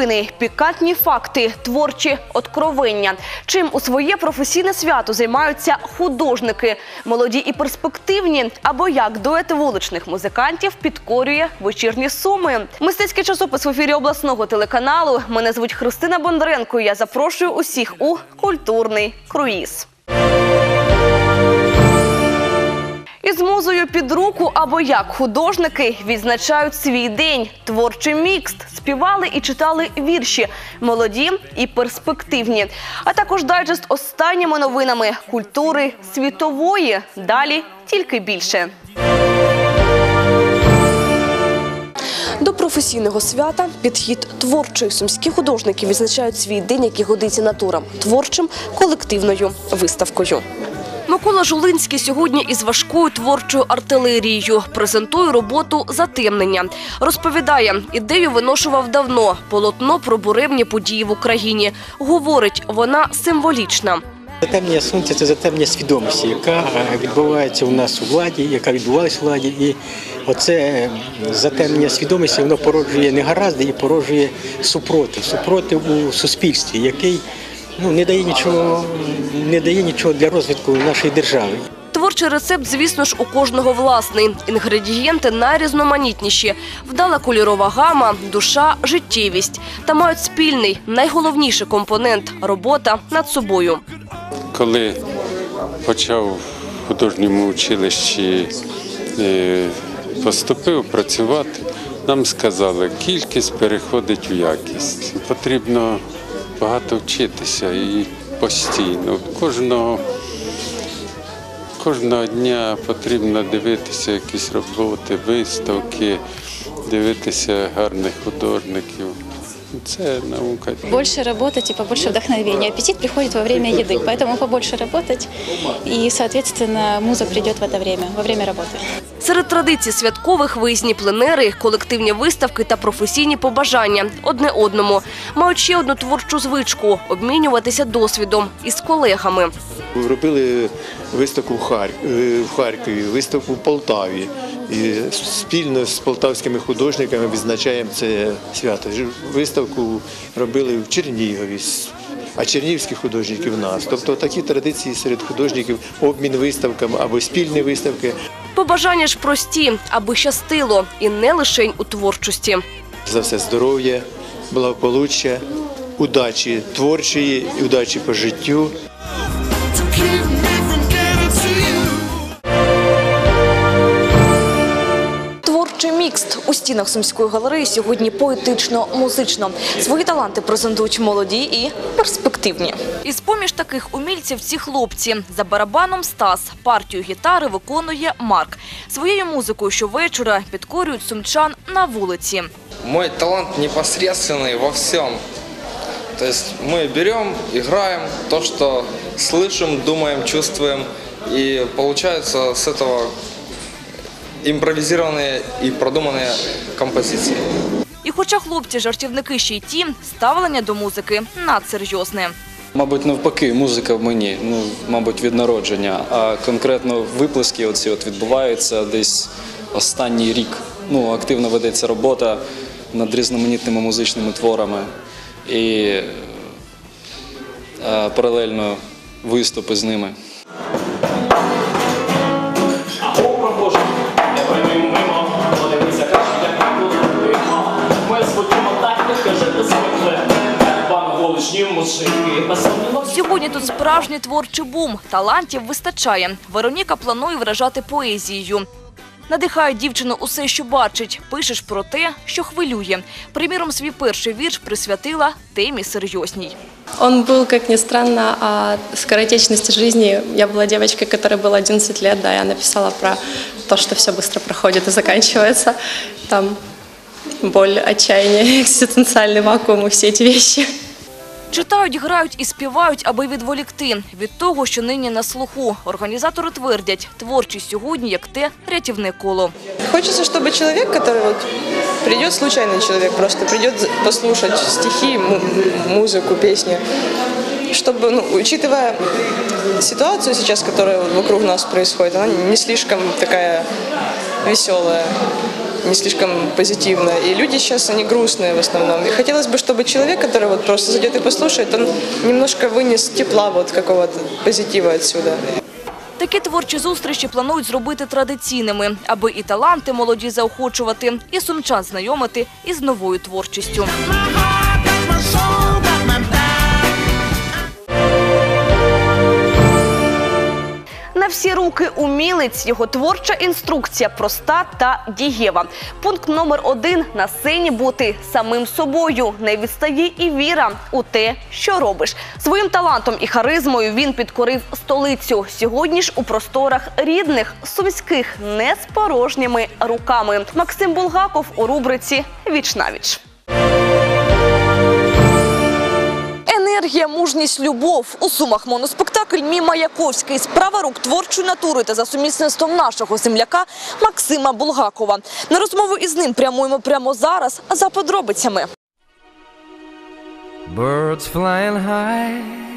Новини, пікантні факти, творчі откровення. Чим у своє професійне свято займаються художники, молоді і перспективні, або як дует вуличних музикантів підкорює вечірні суми. Мистецький часопис в ефірі обласного телеканалу. Мене звуть Христина Бондаренко. Я запрошую усіх у культурний круїз. Із музою під руку або як художники відзначають свій день. Творчий мікс. Співали і читали вірші, молоді і перспективні. А також дайджест останніми новинами культури світової. Далі тільки більше. До професійного свята підхід творчий. Сумські художники відзначають свій день, який годиться натурам творчим колективною виставкою. Микола Жулинський сьогодні із важкою творчою артилерією презентує роботу затемнення. Розповідає, ідею виношував давно. Полотно про буремні події в Україні. Говорить, вона символічна. Затемнення сонця це затемнення свідомості, яка е, відбувається у нас у владі, яка відбувалася у владі. І оце е, затемнення свідомості воно породжує негаразди і породжує супротив, супротив у суспільстві, який ну, не дає нічого, не дає нічого для розвитку нашої держави. Творчий рецепт, звісно ж, у кожного власний. Інгредієнти найрізноманітніші. Вдала кольорова гама, душа, життєвість. Та мають спільний, найголовніший компонент – робота над собою. Коли почав в художньому училищі е, поступив працювати, нам сказали, кількість переходить в якість. Потрібно багато вчитися і постійно. Кожного, кожного дня потрібно дивитися якісь роботи, виставки, дивитися гарних художників. Це наука. Больше работать и побольше вдохновения. Аппетит приходит во время еды, поэтому побольше работать, и, соответственно, муза придет в это время, во время работы. Серед традицій святкових виїзні пленери, колективні виставки та професійні побажання одне одному. Мають ще одну творчу звичку – обмінюватися досвідом із колегами. Робили виставку в Хар- е, в Харкові, виставку в Полтаві. і спільно з полтавськими художниками відзначаємо це свято. Виставку робили в Чернігові, а чернігівські художники в нас. Тобто такі традиції серед художників, обмін виставками або спільні виставки. Побажання ж прості, аби щастило. І не лише у творчості. За все здоров'я, благополуччя, удачі творчої, удачі по життю. стінах Сумської галереї сьогодні поетично-музично. Свої таланти презентують молоді і перспективні. Із поміж таких умільців ці хлопці. За барабаном Стас. Партію гітари виконує Марк. Своєю музикою щовечора підкорюють сумчан на вулиці. Мой талант непосредственный во всем. То есть мы берем, играем то, что слышим, думаем, чувствуем, и получаются с этого импровизированные и продуманные композиции. І хоча хлопці жартівники ще й ті, ставлення до музики надсерйозне. Мабуть, навпаки, музика в мені, ну, мабуть, від народження. А конкретно виплески оці от відбуваються десь останній рік. Ну, активно ведеться робота над різноманітними музичними творами. І е, паралельно виступи з ними. мужики, без Сьогодні тут справжній творчий бум. Талантів вистачає. Вероніка планує вражати поезією. Надихає дівчину усе, що бачить. Пишеш про те, що хвилює. Приміром, свій перший вірш присвятила темі серйозній. Он был, как ни странно, о скоротечности жизни. Я была девочкой, которой было 11 лет, да, я написала про то, что все быстро проходит и заканчивается. Там боль, отчаяние, экзистенциальный вакуум и все эти вещи. Читають, грають і співають, аби відволікти від того, що нині на слуху. Організатори твердять, творчість сьогодні як те рятівне коло. Хочется, чтобы человек, который вот придет, случайный человек, просто придет послушать стихи, му- музыку, песни, чтобы, ну, учитывая ситуацию сейчас, которая вот вокруг нас происходит, она не слишком такая веселая. не слишком позитивно. И люди сейчас, они грустные в основном. И хотелось бы, чтобы человек, который вот просто зайдет и послушает, он немножко вынес тепла вот какого-то позитива отсюда. Такі творчі зустрічі планують зробити традиційними, аби і таланти молоді заохочувати, і сумчан знайомити із новою творчістю. Всі руки умілець його творча інструкція проста та дієва. Пункт номер один на сцені бути самим собою. Не відстає і віра у те, що робиш. Своїм талантом і харизмою він підкорив столицю. Сьогодні ж у просторах рідних сумських не з порожніми руками. Максим Булгаков у рубриці Віч. Енергія, мужність, любов у сумах моноспектакль Мій Маяковський справа рук творчої натури та за сумісництвом нашого земляка Максима Булгакова. На розмову із ним прямуємо прямо зараз за подробицями. Birds flying high.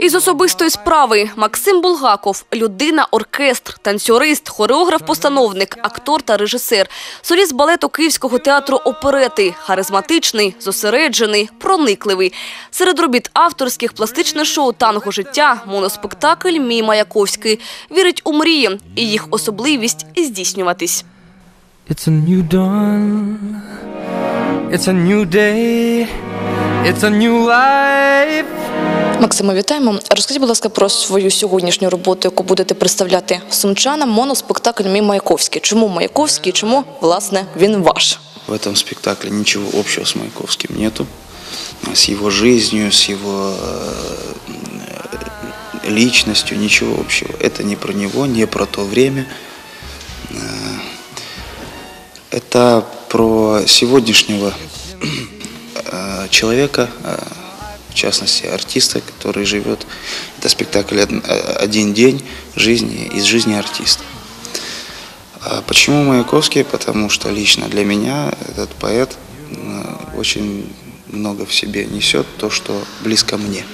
Із особистої справи Максим Булгаков – людина, оркестр, танцюрист, хореограф-постановник, актор та режисер, соліст балету Київського театру оперети, харизматичний, зосереджений, проникливий. Серед робіт авторських пластичне шоу «Танго життя», моноспектакль «Мій Маяковський». Вірить у мрії і їх особливість здійснюватись. It's a new dawn. It's a new day. It's a new life. Максима, вітаємо. Розкажіть, будь ласка, про свою сьогоднішню роботу, яку будете представляти сумчанам. Моноспектакль «Мій Маяковський». Чому Маяковський? Чому, власне, він ваш? В этом спектакле ничего общего с Маяковским нету. С его жизнью, с его э, личностью, ничего общего. Это не про него, не про то время. Э, Это про сегодняшнего э, человека, э, в частности артиста, который живет. Это спектакль «Од- «Один день жизни» из жизни артиста. А Почему Маяковский? Потому что лично для меня этот поэт э, очень много в себе несет, то, что близко мне.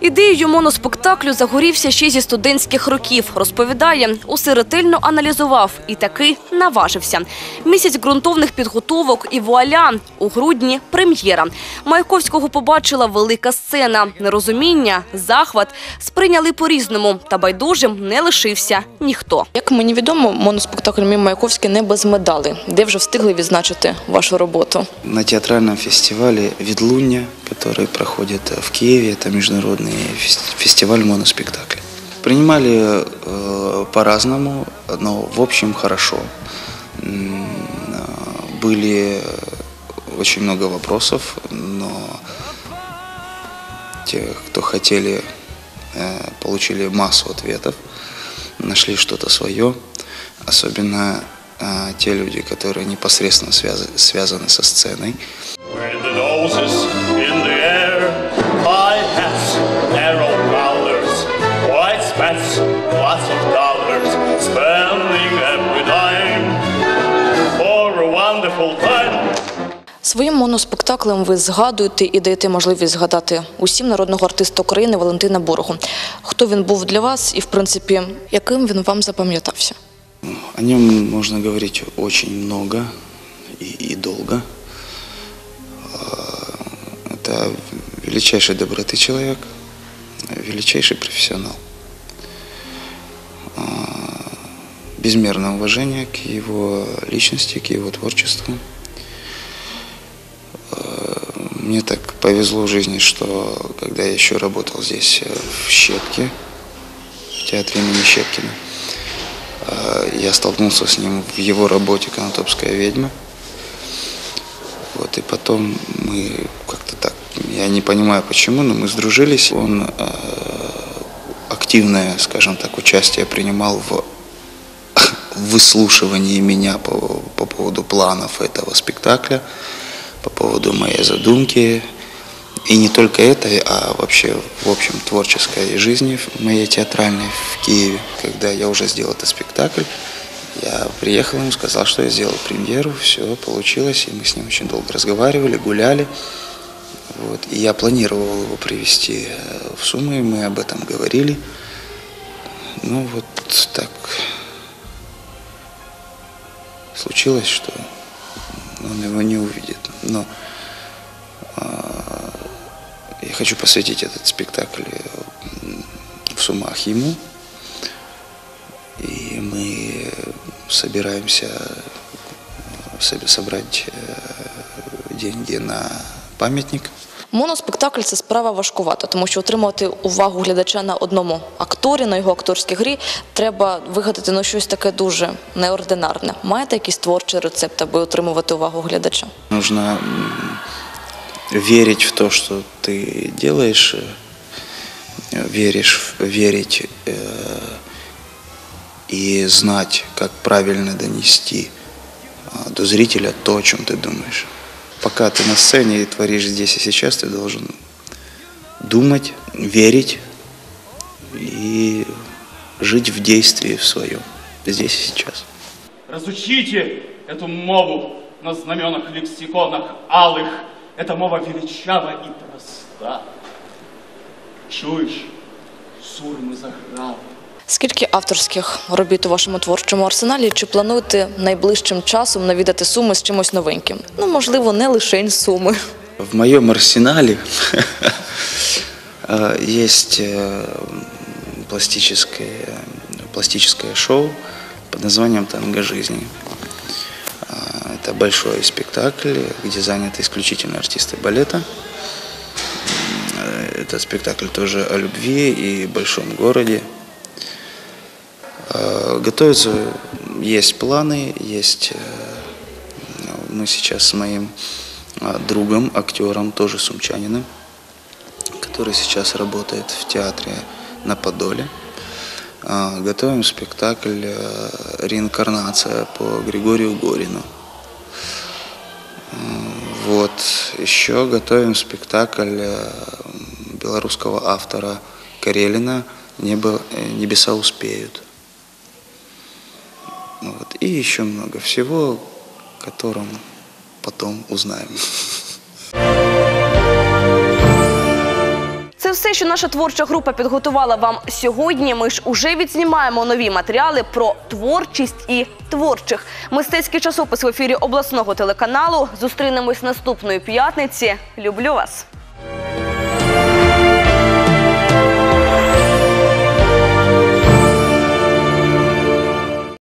Ідеєю моноспектаклю загорівся ще зі студентських років. Розповідає, усе ретельно аналізував і таки наважився. Місяць ґрунтовних підготовок і вуаля. У грудні прем'єра. Маяковського побачила велика сцена. Нерозуміння, захват сприйняли по-різному. Та байдужим не лишився ніхто. Як мені відомо, моноспектакль «Мій Маяковський» не без медали. Де вже встигли відзначити вашу роботу? На театральном фестивале «Ведлунья», который проходит в Киеве, это международный фес- фестиваль моноспектакля. Принимали э, по-разному, но в общем хорошо. Были очень много вопросов, но те, кто хотели, э, получили массу ответов, нашли что-то свое. Особенно э, те люди, которые непосредственно связа- связаны со сценой. With the lots of dollars, spending every dime for a wonderful time. Своїм моноспектаклем ви згадуєте і даєте можливість згадати усім народного артиста України Валентина Борогу. Хто він був для вас і, в принципі, яким він вам запам'ятався? О нем можно говорить очень много и, и долго. Это величайший доброты человек, величайший профессионал. Безмерное уважение к его личности, к его творчеству. А, Мне так повезло в жизни, что когда я еще работал здесь э, в Щепке, в театре имени Щепкина, а, я столкнулся с ним в его работе «Конотопская ведьма». Вот, и потом мы как-то так, я не понимаю почему, но мы сдружились. Он э, активное, скажем так, участие принимал в выслушивании меня по, по поводу планов этого спектакля, по поводу моей задумки. И не только это, а вообще, в общем, творческой жизни моей театральной в Киеве. Когда я уже сделал этот спектакль, я приехал ему, сказал, что я сделал премьеру, все получилось, и мы с ним очень долго разговаривали, гуляли. Вот. И я планировал его привести э, в Сумы, мы об этом говорили. Ну вот так случилось, что он его не увидит. Но а, я хочу посвятить этот спектакль в сумах ему. И мы собираемся э, собрать э, деньги на памятник. Моноспектакль це справа важкувата, тому що отримувати увагу глядача на одному акторі, на його акторській грі, треба вигадати ну, щось таке дуже неординарне. Маєте якийсь творчий рецепт, аби отримувати увагу глядача? Нужно м, верить в то, что ты делаешь, э, веришь, в- верить э, и знать, как правильно донести а, до зрителя то, о чем ты думаешь. Пока ты на сцене и творишь здесь и сейчас, ты должен думать, верить и жить в действии в своем, здесь и сейчас. Разучите эту мову на знаменах лексиконах алых. Эта мова величава и проста. Чуєш, сурми заграли. Скільки авторських робіт у вашому творчому арсеналі? Чи плануєте найближчим часом навідати суми з чимось новеньким? Ну, можливо, не лише суми. В моем арсенале э, есть э, пластическое, пластическое шоу под названием «Танго жизни». А, Это большой спектакль, где заняты исключительно артисты балета. Э, Это спектакль тоже о любви и большом городе. Э, Готовятся, есть планы, есть э, мы сейчас с моим а, другом, актером, тоже сумчаниным, который сейчас работает в театре на Подоле. А, Готовим спектакль э, «Реинкарнация» по Григорию Горину. Вот. Еще готовим спектакль э, белорусского автора Карелина «Небо, э, «Небеса успеют». И еще много всего, о котором потом узнаем. Це все, що наша творча група підготувала вам сьогодні. Ми ж уже відзнімаємо нові матеріали про творчість і творчих. Мистецький часопис в ефірі обласного телеканалу. Зустрінемось наступної п'ятниці. Люблю вас.